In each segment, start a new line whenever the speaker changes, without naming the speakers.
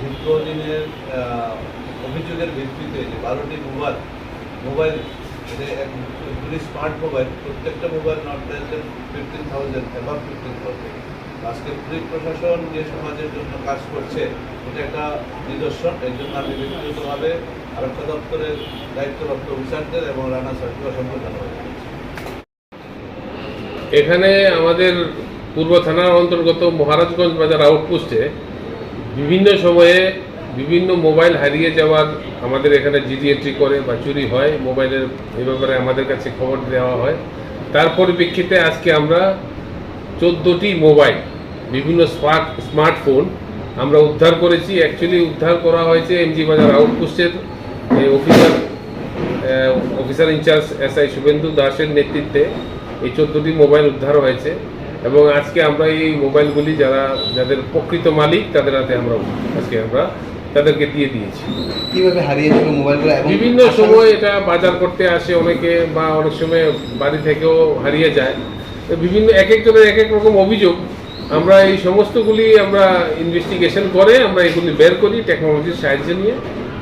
দীর্ঘদিনের অভিযোগের ভিত্তিতে যে বারোটি মোবাইল মোবাইল এগুলি স্মার্ট মোবাইল প্রত্যেকটা mobile not less fifteen thousand above fifteen thousand আজকে পুলিশ প্রশাসন যে সমাজের জন্য কাজ করছে এটা একটা নিদর্শন এর জন্য আমি ব্যক্তিগতভাবে আরক্ষা দপ্তরের দায়িত্বপ্রাপ্ত অফিসারদের এবং রানা সার্টিফিকেট সম্পর্কে ধন্যবাদ
এখানে আমাদের পূর্ব থানার অন্তর্গত মহারাজগঞ্জ বাজার আউটপোস্টে বিভিন্ন সময়ে বিভিন্ন মোবাইল হারিয়ে যাওয়ার আমাদের এখানে জিডি এন্ট্রি করে বা চুরি হয়, মোবাইলের এ ব্যাপারে আমাদের কাছে খবর দেওয়া হয়। তার পরিপ্রেক্ষিতে আজকে আমরা চোদ্দোটি মোবাইল, বিভিন্ন স্মার্ট, স্মার্টফোন আমরা উদ্ধার করেছি। অ্যাকচুয়ালি উদ্ধার করা হয়েছে এমজি বাজার আউটপোস্টের এই officer officer incharge S I Suvendu দাসের নেতৃত্বে এই চোদ্দোটি মোবাইল উদ্ধার হয়েছে এবং আজকে আমরা এই মোবাইলগুলি যারা যাদের প্রকৃত মালিক তাদের হাতে আমরা আজকে আমরা তাদেরকে দিয়ে দিয়েছি।
কীভাবে হারিয়েছিল মোবাইলগুলো
বিভিন্ন সময় এটা বাজার করতে আসে অনেকে বা অনেক সময় বাড়ি থেকেও হারিয়ে যায়। তো বিভিন্ন এক একজনের এক এক রকম অভিযোগ। আমরা এই সমস্তগুলি আমরা ইনভেস্টিগেশন করে আমরা এগুলি বের করি টেকনোলজির সাহায্য নিয়ে।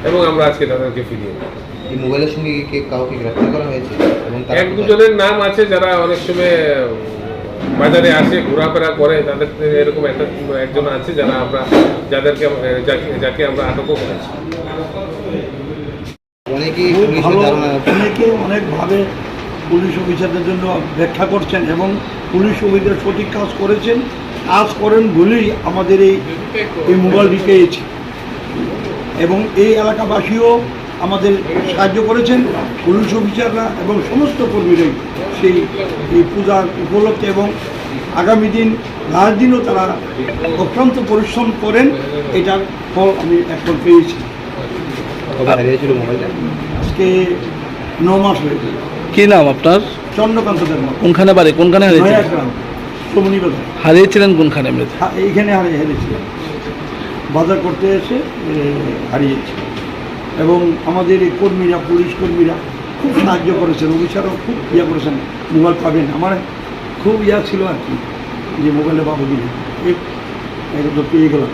এবং আমরা আজকে তাদেরকে ফিরিয়ে দিই
এই মোবাইলের সঙ্গে কে- কাউকে গ্রেফতার করা হয়েছে? এবং
এক দুজনের নাম আছে যারা অনেক সময় বাজারে আসে ঘোরাফেরা করে তাদের এরকম একটা একজন আছে যারা আমরা যাদেরকে যাকে যাকে আমরা আটকও করেছি।
অনেকেই
অনেকে অনেকভাবে পুলিশ অফিসারদের জন্য ব্যাখ্যা করছেন এবং পুলিশ অফিসার সঠিক কাজ করেছেন কাজ করেন বলেই আমাদের এই এই মোবাইলটি পেয়েছি। এবং এই এলাকাবাসীও আমাদের সাহায্য করেছেন পুলিশ অফিসাররা এবং সমস্ত কর্মীরাই সেই এই পূজার উপলক্ষে এবং আগামী দিন লাস্ট দিনও তারা অত্যন্ত পরিশ্রম করেন এটার ফল আমি এখন পেয়েছি। আজকে ন মাস হয়ে গেল।
কি নাম আপনার?
চন্দ্রকান্ত
কোনখানে বাড়ি? কোনখানে হারিয়েছিলেন? হারিয়েছিলেন কোনখানে
এইখানে হারিয়ে বাজার করতে এসে হারিয়েছে। এবং আমাদের এই কর্মীরা, পুলিশ কর্মীরা খুব সাহায্য করেছেন, অফিসারও খুব ইয়া করেছেন, মোবাইল পাবেন। আমার খুব ইয়া ছিল আর কি, যে মোবাইলে পাবো কিনা এক তো পেয়ে গেলাম।